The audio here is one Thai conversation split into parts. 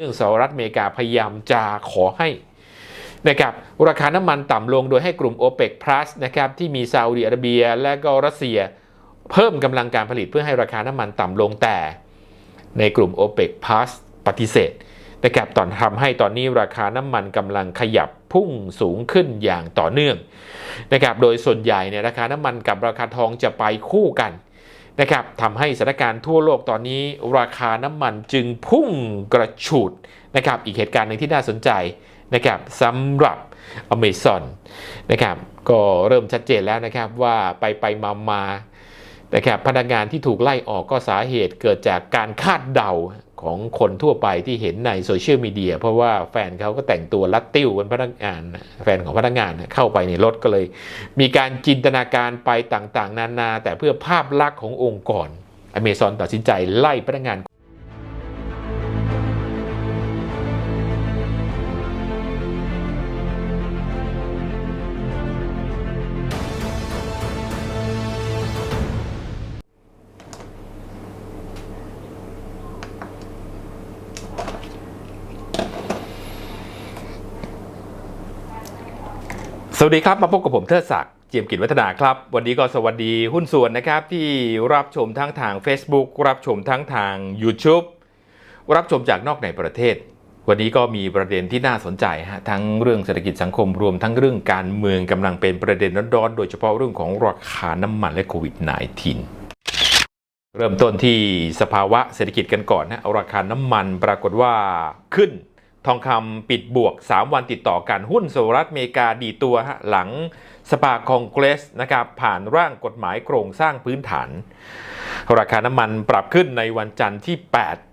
เรื่องสหรัฐอเมริกาพยายามจะขอให้นะครับราคาน้ำมันต่ำลงโดยให้กลุ่ม o p e c Plus นะครับที่มีซาอุดิอาระเบีย และก็รัสเซีย เพิ่มกำลังการผลิตเพื่อให้ราคาน้ำมันต่ำลงแต่ ในกลุ่ม o p e c Plus ปฏิเสธนะครับตอนทำให้ตอนนี้ราคาน้ำมันกำลังขยับพุ่งสูงขึ้นอย่างต่อเนื่องนะครับโดยส่วนใหญ่เนี่ยราคาน้ำมันกับราคาทองจะไปคู่กัน นะครับทำให้สถานการณ์ทั่วโลกตอนนี้ราคาน้ำมันจึงพุ่งกระฉูดนะครับอีกเหตุการณ์หนึ่งที่น่าสนใจนะครับสำหรับอเมซอนนะครับก็เริ่มชัดเจนแล้วนะครับว่าไปไปมามานะครับพนักงานที่ถูกไล่ออกก็สาเหตุเกิดจากการคาดเดา ของคนทั่วไปที่เห็นในโซเชียลมีเดียเพราะว่าแฟนเขาก็แต่งตัวลัดติ้วเป็นพนักงานแฟนของพนักงานเข้าไปในรถก็เลย มีการจินตนาการไปต่างๆ นานา แต่เพื่อภาพลักษณ์ขององค์กรอเมซอนตัดสินใจไล่พนักงาน วัสดีครับ มาพบกับผมเทิดศักดิ์เจียมกิจวัฒนาครับ วันนี้ก็สวัสดีหุ้นส่วนนะครับ ที่รับชมทั้งทาง Facebook รับชมทั้งทาง YouTube รับชมจากนอกในประเทศ วันนี้ก็มีประเด็นที่น่าสนใจฮะทั้งเรื่องเศรษฐกิจสังคมรวมทั้งเรื่องการเมืองกำลังเป็นประเด็นร้อนๆโดยเฉพาะเรื่องของราคาน้ำมันและโควิด -19 เริ่มต้นที่สภาวะเศรษฐกิจกันก่อนนะราคาน้ำมันปรากฏว่าขึ้น ทองคำปิดบวก 3 วันติดต่อกันหุ้นสหรัฐอเมริกาดีตัวหลังสภาคองเกรสนะครับผ่านร่างกฎหมายโครงสร้างพื้นฐาน ราคาน้ำมันปรับขึ้นในวันจันทร์ที่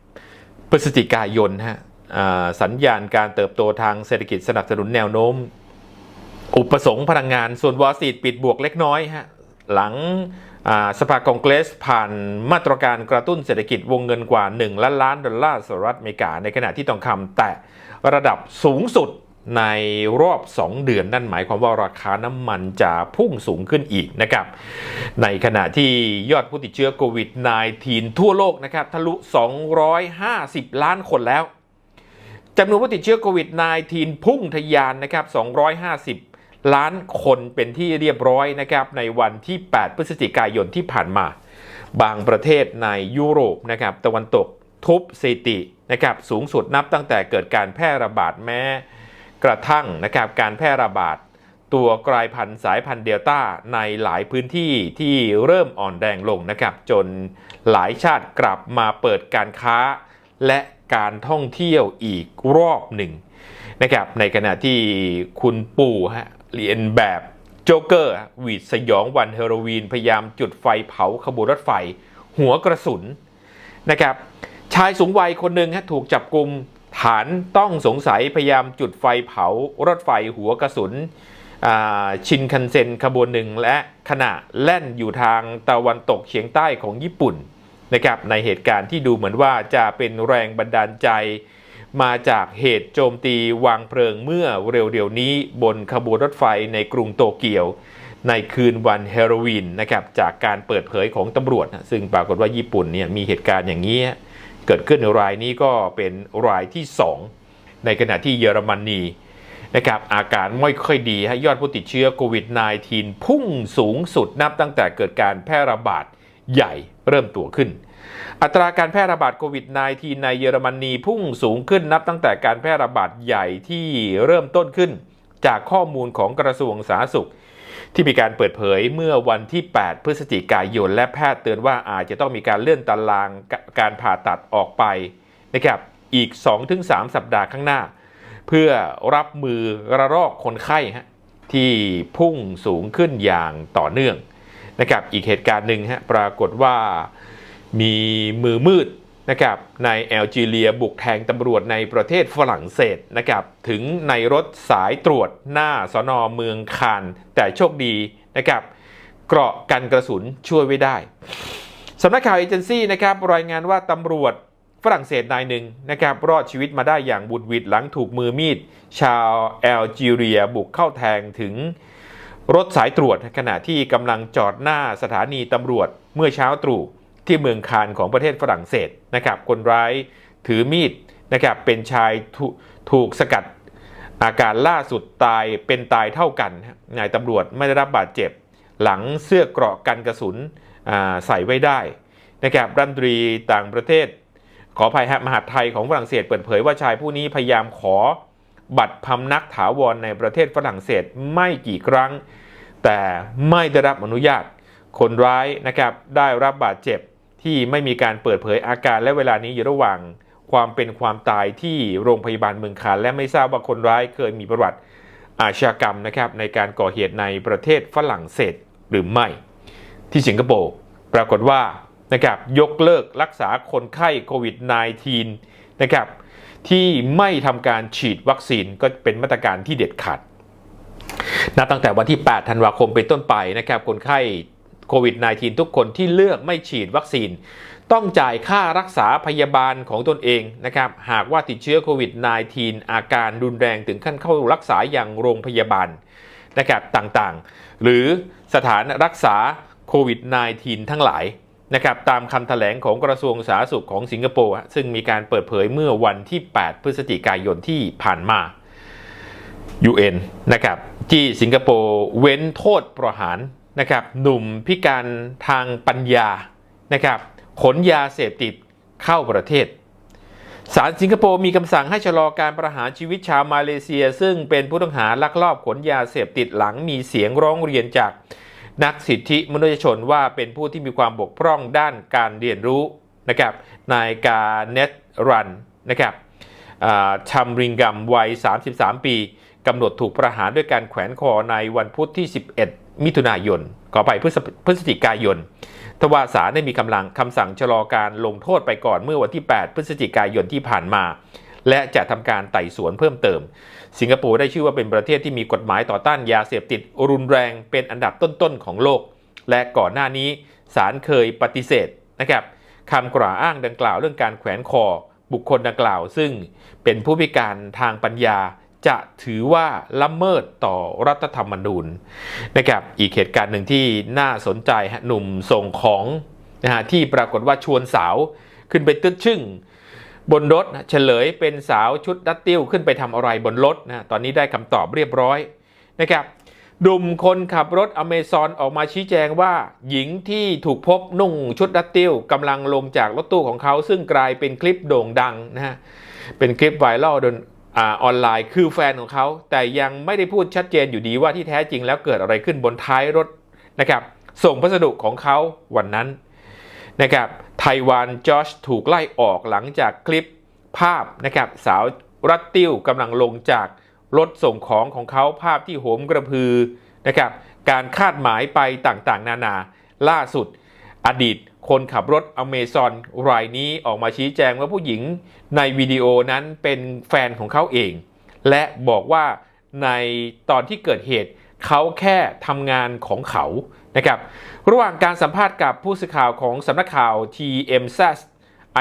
8 พฤศจิกายนฮะสัญญาณการเติบโตทางเศรษฐกิจสนับสนุนแนวโน้ม อุปสงค์พลังงานส่วนวอลซีดปิดบวกเล็กน้อยฮะหลังสภาคองเกรสผ่านมาตรการกระตุ้นเศรษฐกิจวงเงินกว่า 1 ล้านล้านดอลลาร์สหรัฐอเมริกา ในขณะที่ทองคำแตะ ระดับสูงสุดในรอบ 2 เดือนนั่นหมายความว่าราคาน้ำมันจะพุ่งสูงขึ้นอีกนะครับ ในขณะที่ยอดผู้ติดเชื้อโควิด -19 ทั่วโลกนะครับทะลุ 250 ล้านคนแล้วจำนวนผู้ติดเชื้อโควิด -19 พุ่งทะยานนะครับ 250 ล้านคนเป็นที่เรียบร้อยนะครับในวันที่ 8 พฤศจิกายนที่ผ่านมา บางประเทศในยุโรปนะครับตะวันตก ทุบสถิตินะครับสูงสุดนับตั้งแต่เกิดการแพร่ระบาดแม้ กระทั่งนะครับการแพร่ระบาด ตัวกลายพันธุ์สายพันธุ์เดลต้าในหลายพื้นที่ที่เริ่มอ่อนแรงลงนะครับจนหลายชาติกลับมาเปิดการค้า และการท่องเที่ยวอีกรอบหนึ่งนะครับในขณะที่คุณปู่ฮะเรียนแบบโจ๊กเกอร์หวีดสยองวันเฮโรวีนพยายามจุดไฟเผาขบวนรถไฟ หัวกระสุนนะครับ ชายสูงวัยคนหนึ่งถูกจับกลุ่มฐานต้องสงสัยพยายามจุดไฟเผารถไฟหัวกระสุนชินคันเซ็นขบวนหนึ่งและขณะแล่นอยู่ทางตะวันตกเฉียงใต้ของญี่ปุ่นนะครับในเหตุการณ์ที่ดูเหมือนว่าจะเป็นแรงบันดาลใจ มาจากเหตุโจมตีวางเพลิงเมื่อเร็วๆนี้บนขบวนรถไฟในกรุงโตเกียว ในคืนวันเฮโรวีนนะครับจากการเปิดเผยของตำรวจ ซึ่งปรากฏว่าญี่ปุ่นเนี่ยมีเหตุการณ์อย่างนี้ เกิดขึ้นรายนี้ก็เป็นรายที่ 2 ในขณะที่เยอรมนีนะครับอาการไม่ค่อยดีฮะยอดผู้ติดเชื้อโควิด -19 พุ่งสูงสุดนับตั้งแต่เกิดการแพร่ระบาดใหญ่เริ่มตัวขึ้น อัตราการแพร่ระบาดโควิด -19 ในเยอรมนีพุ่งสูงขึ้นนับตั้งแต่การแพร่ระบาดใหญ่ที่เริ่มต้นขึ้น จากข้อมูลของกระทรวงสาธารณสุข ที่มีการเปิดเผยเมื่อวันที่ 8 พฤศจิกายน และแพทย์เตือนว่าอาจจะต้องมีการเลื่อนตารางการผ่าตัดออกไปนะครับอีก 2-3 สัปดาห์ข้างหน้า เพื่อรับมือระลอกคนไข้ฮะที่พุ่งสูงขึ้นอย่างต่อเนื่องนะครับอีกเหตุการณ์หนึ่งฮะปรากฏว่ามีมือมืด นะครับในแอลจีเรียบุกแทงตำรวจในประเทศฝรั่งเศสนะครับถึงในรถสายตรวจหน้าสนอเมืองคานแต่โชคดีนะครับเกราะกันกระสุนช่วยไว้ได้สำนักข่าวเอเจนซี่นะครับรายงานว่าตำรวจฝรั่งเศสนายหนึ่งนะครับรอดชีวิตมาได้อย่างบุดหวิดหลังถูกมือมีด ชาวแอลจีเรียบุกเข้าแทงถึงรถสายตรวจขณะที่กำลังจอดหน้าสถานีตำรวจเมื่อเช้าตรู่ ที่เมืองคานของประเทศฝรั่งเศสนะครับคนร้ายถือมีดนะครับเป็นชายถถูกสกัดอาการล่าสุดตายเป็นตายเท่ากันนายตำรวจไม่ได้รับบาดเจ็บ หลังเสื้อเกราะกันกระสุนใส่ไว้ได้นะครับรัฐมนตรีต่างประเทศ ขอภัยฮะมหาดไทยของฝรั่งเศสเปิดเผยว่าชายผู้นี้พยายามขอบัตรพำนักถาวรในประเทศฝรั่งเศสไม่กี่ครั้ง แต่ไม่ได้รับอนุญาต คนร้ายนะครับได้รับบาดเจ็บ ที่ไม่มีการเปิดเผยอาการและเวลานี้อยู่ระหว่างความเป็นความตายที่โรงพยาบาลเมืองคานและไม่ทราบว่าคนร้ายเคยมีประวัติอาชญากรรมนะครับในการก่อเหตุในประเทศฝรั่งเศสหรือไม่ ที่สิงคโปร์ปรากฏว่านะครับยกเลิกรักษาคนไข้โควิด -19 นะครับที่ไม่ทำการฉีดวัคซีนก็เป็นมาตรการที่เด็ดขาดนับตั้งแต่วันที่ 8 ธันวาคมเป็นต้นไปนะครับคนไข้ โควิด -19 ทุกคนที่เลือกไม่ฉีดวัคซีน ต้องจ่ายค่ารักษาพยาบาลของตนเองนะครับ หากว่าติดเชื้อโควิด -19 อาการรุนแรงถึงขั้นเข้ารักษาอย่างโรงพยาบาลนะครับต่างๆ หรือสถานรักษาโควิด -19 ทั้งหลายนะครับตามคำแถลงของกระทรวงสาธารณสุขของสิงคโปร์ซึ่งมีการเปิดเผยเมื่อวันที่ 8 พฤศจิกายนที่ผ่านมา UN นะครับที่สิงคโปร์เว้นโทษประหาร นะครับหนุ่มพิการทางปัญญานะครับขนยาเสพติดเข้าประเทศศาลสิงคโปร์มีคำสั่งให้ชะลอการประหารชีวิตชาวมาเลเซีย ซึ่งเป็นผู้ต้องหาลักลอบขนยาเสพติดหลังมีเสียงร้องเรียนจากนักสิทธิมนุษยชนว่าเป็นผู้ที่มีความบกพร่องด้านการเรียนรู้นะครับนายกาเนตรันนะครับชัมริงกัมวัย 33 ปีกำหนดถูกประหารด้วยการแขวนคอในวันพุธที่ 11 มิถุนายนขอไปพฤศจิกายน ทว่าศาลได้มีกำลังคำสั่งชะลอการลงโทษไปก่อนเมื่อวันที่ 8 พฤศจิกายนที่ผ่านมา และจะทำการไต่สวนเพิ่มเติม สิงคโปร์ได้ชื่อว่าเป็นประเทศที่มีกฎหมายต่อต้านยาเสพติดรุนแรงเป็นอันดับต้นๆของโลก และก่อนหน้านี้ศาลเคยปฏิเสธนะครับคำกล่าวอ้างดังกล่าวเรื่องการแขวนคอ บุคคลดังกล่าว ซึ่งเป็นผู้พิการทางปัญญา จะถือว่าละเมิดต่อรัฐธรรมนูญนะครับอีกเหตุการณ์หนึ่งที่น่าสนใจหนุ่มส่งของนะฮะที่ปรากฏว่าชวนสาวขึ้นไปตึ๊ดชึ่งบนรถเฉลยเป็นสาวชุดดัตติ้วขึ้นไปทำอะไรบนรถนะตอนนี้ได้คำตอบเรียบร้อยนะครับดุมคนขับรถอเมซอนออกมาชี้แจงว่า หญิงที่ถูกพบนุ่งชุดดัตติ้วกำลังลงจากรถตู้ของเขาซึ่งกลายเป็นคลิปโด่งดังนะฮะเป็นคลิปไวรัล ออนไลน์คือแฟนของเขา แต่ยังไม่ได้พูดชัดเจนอยู่ดีว่าที่แท้จริงแล้วเกิดอะไรขึ้นบนท้ายรถนะครับ ส่งพัสดุของเขาวันนั้นนะครับไต้หวันจอชถูกไล่ออกหลังจากคลิปภาพนะครับสาวรัตติวกำลังลงจากรถส่งของของเขาภาพที่โหมกระพือนะครับการคาดหมายไปต่างๆ นานาล่าสุด อดีตคนขับรถอเมซอนรายนี้ออกมาชี้แจงว่าผู้หญิงในวิดีโอนั้นเป็นแฟนของเขาเอง และบอกว่าในตอนที่เกิดเหตุเขาแค่ทำงานของเขานะครับ ระหว่างการสัมภาษณ์กับผู้สื่อข่าวของสำนักข่าว TMZ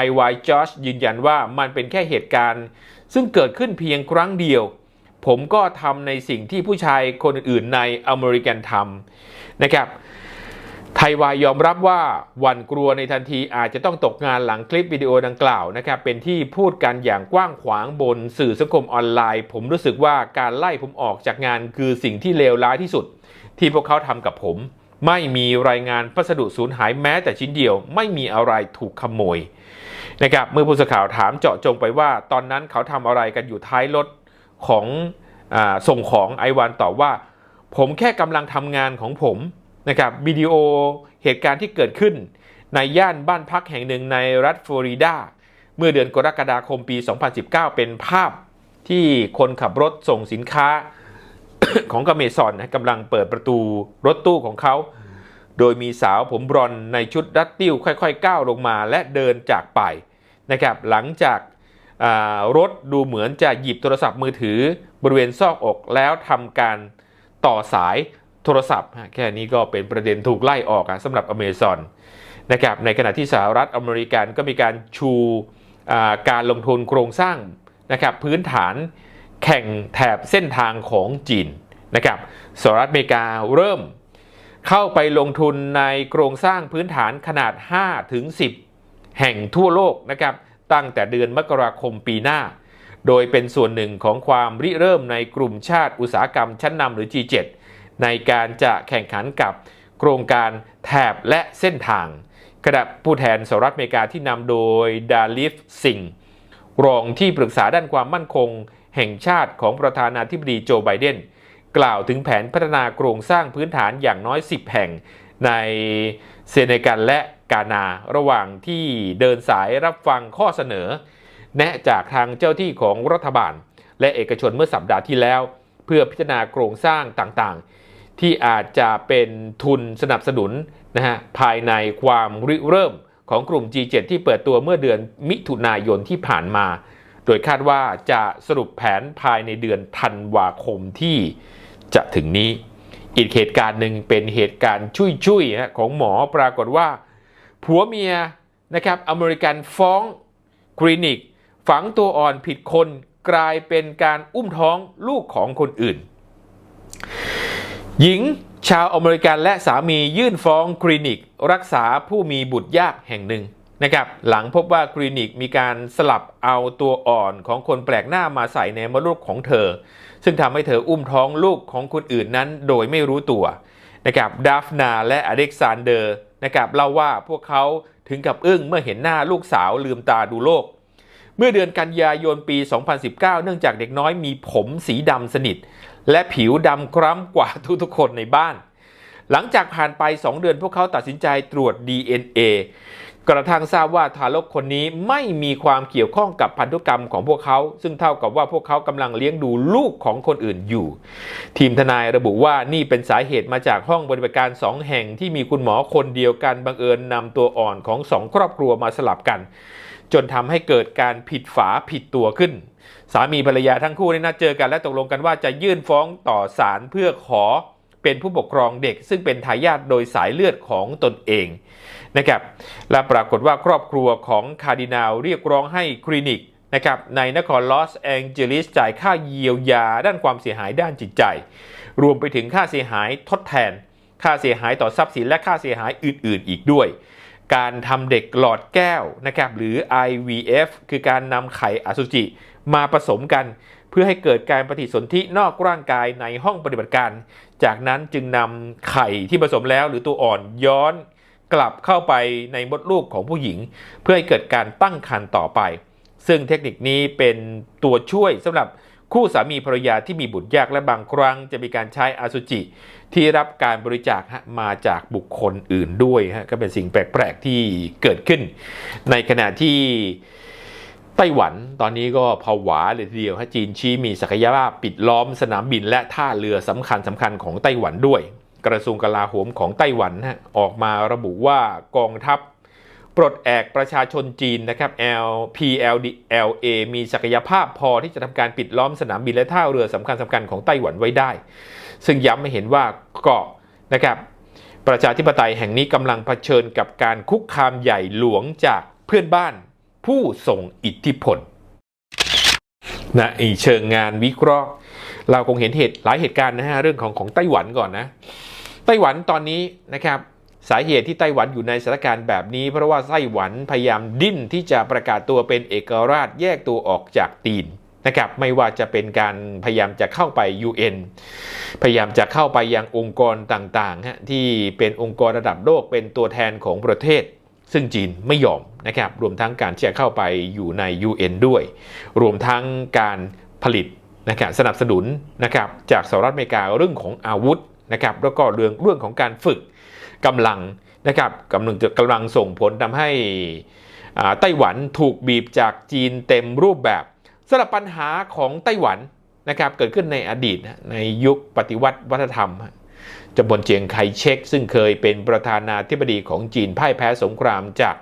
IY Josh ยืนยันว่ามันเป็นแค่เหตุการณ์ ซึ่งเกิดขึ้นเพียงครั้งเดียว ผมก็ทำในสิ่งที่ผู้ชายคนอื่นในอเมริกันทำนะครับ ไทยวายยอมรับว่าวันกลัวในทันทีอาจจะต้องตกงานหลังคลิปวิดีโอดังกล่าวนะครับเป็นที่พูดกันอย่างกว้างขวางบนสื่อสังคมออนไลน์ ผมรู้สึกว่าการไล่ผมออกจากงานคือสิ่งที่เลวร้ายที่สุด ที่พวกเขาทำกับผม ไม่มีรายงานพัสดุสูญหายแม้แต่ชิ้นเดียว ไม่มีอะไรถูกขโมยนะครับเมื่อผู้สื่อข่าวถามเจาะจงไปว่า ตอนนั้นเขาทำอะไรกันอยู่ท้ายรถของอส่งของไอวันตอบว่า ผมแค่กำลังทำงานของผม นะครับวิดีโอเหตุการณ์ที่เกิดขึ้น ในย่านบ้านพักแห่งหนึ่งในรัฐฟลอริดา เมื่อเดือนกรกฎาคมปี 2019 เป็นภาพที่คนขับรถส่งสินค้าของกเมซอนกำลังเปิดประตูรถตู้ของเขา โดยมีสาวผมบรอนในชุดดัตติ้วค่อยๆ ก้าวลงมาและเดินจากไปนะครับหลังจากรถดูเหมือนจะหยิบโทรศัพท์มือถือบริเวณซอกอกแล้วทำการต่อสาย โทรศัพท์ แค่นี้ก็เป็นประเด็นถูกไล่ออกสำหรับอเมซอนนะครับในขณะที่สหรัฐอเมริกันก็มีการชูการลงทุนโครงสร้างนะครับพื้นฐานแข่งแถบเส้นทางของจีนนะครับสหรัฐอเมริกาเริ่มเข้าไปลงทุนในโครงสร้างพื้นฐานขนาด 5 ถึง 10 แห่งทั่วโลกนะครับตั้งแต่เดือนมกราคมปีหน้า โดยเป็นส่วนหนึ่งของความริเริ่มในกลุ่มชาติอุตสาหกรรมชั้นนำหรือ G7 ในการจะแข่งขันกับโครงการแถบและเส้นทางขณะผู้แทนสหรัฐอเมริกาที่นำโดยดาลิฟสิงรองที่ปรึกษาด้านความมั่นคง แห่งชาติของประธานาธิบดีโจไบเดน กล่าวถึงแผนพัฒนาโครงสร้างพื้นฐานอย่างน้อย 10 แห่งในเซเนกัลและกานาระหว่างที่เดินสายรับฟังข้อเสนอ แนะจากทางเจ้าที่ของรัฐบาล และเอกชนเมื่อสัปดาห์ที่แล้ว เพื่อพิจารณาโครงสร้างต่างๆ ที่อาจจะเป็นทุนสนับสนุนนะฮะภายในความริเริ่มของกลุ่ม G7 ที่เปิดตัวเมื่อเดือนมิถุนายนที่ผ่านมา โดยคาดว่าจะสรุปแผนภายในเดือนธันวาคมที่จะถึงนี้ อีกเหตุการณ์หนึ่งเป็นเหตุการณ์ชุยๆฮะของหมอปรากฏว่า ผัวเมียนะครับอเมริกันฟ้องคลินิก ฝังตัวอ่อนผิดคนกลายเป็นการอุ้มท้องลูกของคนอื่น หญิงชาวอเมริกันและสามียื่นฟ้องคลินิก รักษาผู้มีบุตรยากแห่งหนึ่งนะครับหลังพบว่าคลินิกมีการสลับเอาตัวอ่อนของคนแปลกหน้ามาใส่ในมดลูกของเธอ ซึ่งทำให้เธออุ้มท้องลูกของคนอื่นนั้นโดยไม่รู้ตัวนะครับดาฟนาและอเล็กซานเดอร์นะครับเล่าว่าพวกเขาถึงกับอึ้งเมื่อเห็นหน้าลูกสาวลืมตาดูโลก เมื่อเดือนกันยายนปี 2019 เนื่องจากเด็กน้อยมีผมสีดำสนิท และผิวดำคล้ำกว่าทุกๆคนในบ้าน หลังจากผ่านไป 2 เดือนพวกเขาตัดสินใจตรวจ DNA กระทั่งทราบว่าทารกคนนี้ไม่มีความเกี่ยวข้องกับพันธุกรรมของพวกเขา ซึ่งเท่ากับว่าพวกเขากำลังเลี้ยงดูลูกของคนอื่นอยู่ ทีมทนายระบุว่านี่เป็นสาเหตุมาจากห้องบัติการ2แห่งที่มีคุณหมอคนเดียวกันบังเอิญนำตัวอ่อนของสองครอบครัวมาสลับกัน จนทำให้เกิดการผิดฝาผิดตัวขึ้น สามีภรรยาทั้งคู่ได้นัดเจอกันและตกลงกันว่าจะยื่นฟ้องต่อศาลเพื่อขอเป็นผู้ปกครองเด็ก ซึ่งเป็นทายาทโดยสายเลือดของตนเองนะครับและปรากฏว่าครอบครัวของคาร์ดินาลเรียกร้องให้คลินิกนะครับในนครลอสแองเจลิสจ่ายค่าเยียวยาด้านความเสียหายด้านจิตใจ รวมไปถึงค่าเสียหายทดแทน ค่าเสียหายต่อทรัพย์สินและค่าเสียหายอื่น ๆ อีกด้วย การทำเด็กหลอดแก้วนะครับหรือ IVF คือการนำไข่อสุจิมาผสมกันเพื่อให้เกิดการปฏิสนธินอกร่างกายในห้องปฏิบัติการ จากนั้นจึงนำไข่ที่ผสมแล้วหรือตัวอ่อนย้อนกลับเข้าไปในมดลูกของผู้หญิง เพื่อให้เกิดการตั้งครรภ์ต่อไป ซึ่งเทคนิคนี้เป็นตัวช่วยสำหรับ คู่สามีภรรยาที่มีบุตรยากและบางครั้งจะมีการใช้อสุจิ ที่รับการบริจาคมาจากบุคคลอื่นด้วยฮะก็เป็นสิ่งแปลกๆที่เกิดขึ้น ในขณะที่ไต้หวันตอนนี้ก็ผวาเลยทีเดียวฮะจีนชี้มีศักยภาพปิดล้อมสนามบินและท่าเรือสำคัญสำคัญของไต้หวันด้วย กระทรวงกลาโหมของไต้หวันฮะออกมาระบุว่ากองทัพ ปลดแอกประชาชนจีนนะครับ L PLDLA มีศักยภาพพอที่จะทำการปิดล้อมสนามบินและท่าเรือสำคัญสำคัญของไต้หวันไว้ได้ ซึ่งย้ำให้เห็นว่าเกาะนะครับประชาธิปไตยแห่งนี้กำลังเผชิญกับการคุกคามใหญ่หลวงจากเพื่อนบ้านผู้ส่งอิทธิพลนะอีเชิงงานวิเคราะห์ เราคงเห็นเหตุหลายเหตุการณ์นะฮะเรื่องของของไต้หวันก่อนนะ ไต้หวันตอนนี้นะครับ สาเหตุที่ไต้หวันอยู่ในสถานการณ์แบบนี้ เพราะว่าไต้หวันพยายามดิ้นที่จะประกาศตัวเป็นเอกราชแยกตัวออกจากจีนนะครับไม่ว่าจะเป็นการพยายามจะเข้าไป UN พยายามจะเข้าไปยังองค์กรต่างๆฮะที่เป็นองค์กรระดับโลกเป็นตัวแทนของประเทศ ซึ่งจีนไม่ยอมนะครับรวมทั้งการที่จะเข้าไปอยู่ใน UN ด้วย รวมทั้งการผลิตนะครับสนับสนุนนะครับจากสหรัฐอเมริกาเรื่องของอาวุธนะครับแล้วก็เรื่องเรื่องของการฝึก กำลังนะครับกำลังจะกำลังส่งผลทำให้ไต้หวันถูกบีบจากจีนเต็มรูปแบบสำหรับปัญหาของไต้หวันนะครับเกิดขึ้นในอดีตในยุคปฏิวัติวัฒนธรรมจำบนเจียงไคเชกซึ่งเคยเป็นประธานาธิบดีของจีนพ่ายแพ้สงครามจาก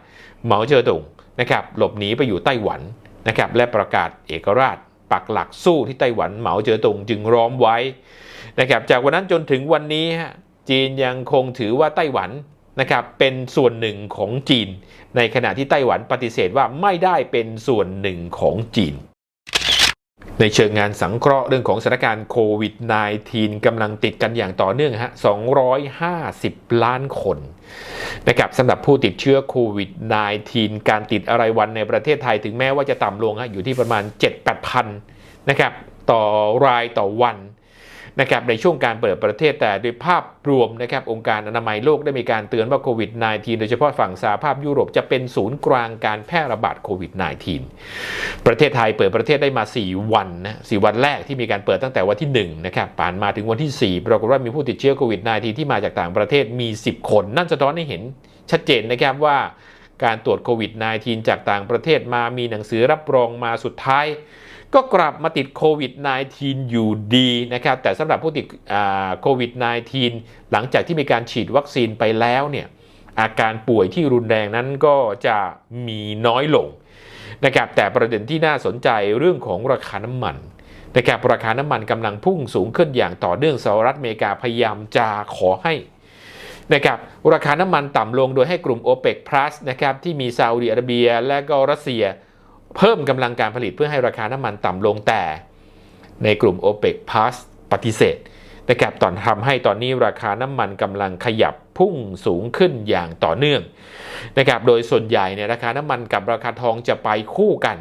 เหมาเจ๋อตุงนะครับหลบหนีไปอยู่ไต้หวันนะครับและประกาศเอกราช ปักหลักสู้ที่ไต้หวันเหมาเจ๋อตุงจึงร้อมไว้นะครับจากวันนั้นจนถึงวันนี้ฮะ จีนยังคงถือว่าไต้หวันนะครับเป็นส่วนหนึ่งของจีน ในขณะที่ไต้หวันปฏิเสธว่าไม่ได้เป็นส่วนหนึ่งของจีน ในเชิงงานสังเคราะห์เรื่องของสถานการณ์โควิด -19 กำลังติดกันอย่างต่อเนื่องฮะ 250 ล้านคนนะครับสำหรับผู้ติดเชื้อโควิด -19 การติดอะไรวันในประเทศไทยถึงแม้ว่าจะต่ำลงฮะอยู่ที่ประมาณ 7-8พันนะครับต่อรายต่อวัน นะครับในช่วงการเปิดประเทศแต่โดยภาพรวมนะครับองค์การอนามัยโลกได้มีการเตือนว่าโควิด -19 โดยเฉพาะฝั่งสหภาพยุโรปจะเป็นศูนย์กลางการแพร่ระบาดโควิด -19 ประเทศไทยเปิดประเทศได้มา 4 วันนะ4วันแรกที่มีการเปิดตั้งแต่วันที่1นะครับผ่านมาถึงวันที่ 4 ปรากฏว่ามีผู้ติดเชื้อโควิด -19 ที่มาจากต่างประเทศมี 10 คน นั่นสะท้อนให้เห็นชัดเจนนะครับว่าการตรวจโควิด -19 จากต่างประเทศมามีหนังสือรับรองมาสุดท้าย ก็กลับมาติดโควิด -19 อยู่ดีนะครับ แต่สำหรับผู้ติดโควิด -19 หลังจากที่มีการฉีดวัคซีนไปแล้วเนี่ยอาการป่วยที่รุนแรงนั้นก็จะมีน้อยลงนะครับแต่ประเด็นที่น่าสนใจเรื่องของราคาน้ำมันนะครับราคาน้ำมันกำลังพุ่งสูงขึ้นอย่างต่อเนื่องสหรัฐอเมริกาพยายามจะขอให้นะครับราคาน้ำมันต่ำลงโดยให้กลุ่ม OPEC Plus นะครับที่มีซาอุดิอาระเบียและก็รัสเซีย เพิ่มกำลังการผลิตเพื่อให้ราคาน้ำมันต่ำลงแต่ ในกลุ่ม OPEC Plus ปฏิเสธนะครับตอนทำให้ตอนนี้ราคาน้ำมันกำลังขยับพุ่งสูงขึ้นอย่างต่อเนื่องนะครับโดยส่วนใหญ่เนี่ยราคาน้ำมันกับราคาทองจะไปคู่กัน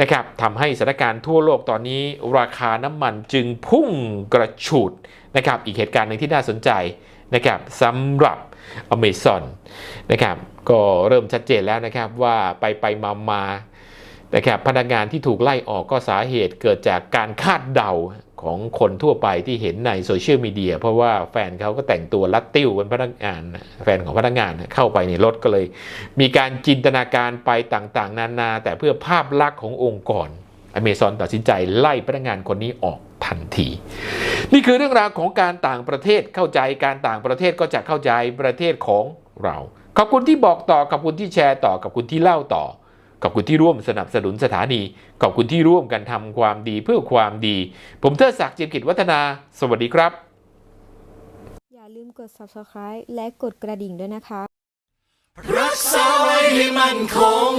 นะครับทำให้สถานการณ์ทั่วโลกตอนนี้ ราคาน้ำมันจึงพุ่งกระฉูดนะครับอีกเหตุการณ์หนึ่งที่น่าสนใจนะครับสำหรับ Amazon นะครับก็เริ่มชัดเจนแล้วนะครับว่าไปไปมามา นะครับพนักงานที่ถูกไล่ออกก็สาเหตุเกิดจากการคาดเดาของคนทั่วไปที่เห็นในโซเชียลมีเดียเพราะว่าแฟนเขาก็แต่งตัวลัดติ้วเป็นพนักงานแฟนของพนักงานเข้าไปในรถก็เลย มีการจินตนาการไปต่างๆ นานา แต่เพื่อภาพลักษณ์ขององค์กรอเมซอนตัดสินใจไล่พนักงานคนนี้ออกทันที นี่คือเรื่องราวของการต่างประเทศเข้าใจการต่างประเทศก็จะเข้าใจประเทศของเรา ขอบคุณที่บอกต่อขอบคุณที่แชร์ต่อขอบคุณที่เล่าต่อ ขอบคุณที่ร่วมสนับสนุนสถานี ขอบคุณที่ร่วมกันทำความดีเพื่อความดี ผมเทิดศักดิ์เจียมกิจวัฒนา สวัสดีครับ อย่าลืมกด subscribe และกดกระดิ่งด้วยนะคะ รักษาไว้ให้มั่นคง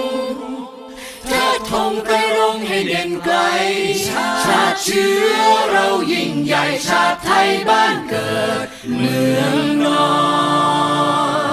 เทิดธงกระรงให้เด่นไกล ชาติเชื้อเรายิ่งใหญ่ชาติไทยบ้านเกิด เมืองนอน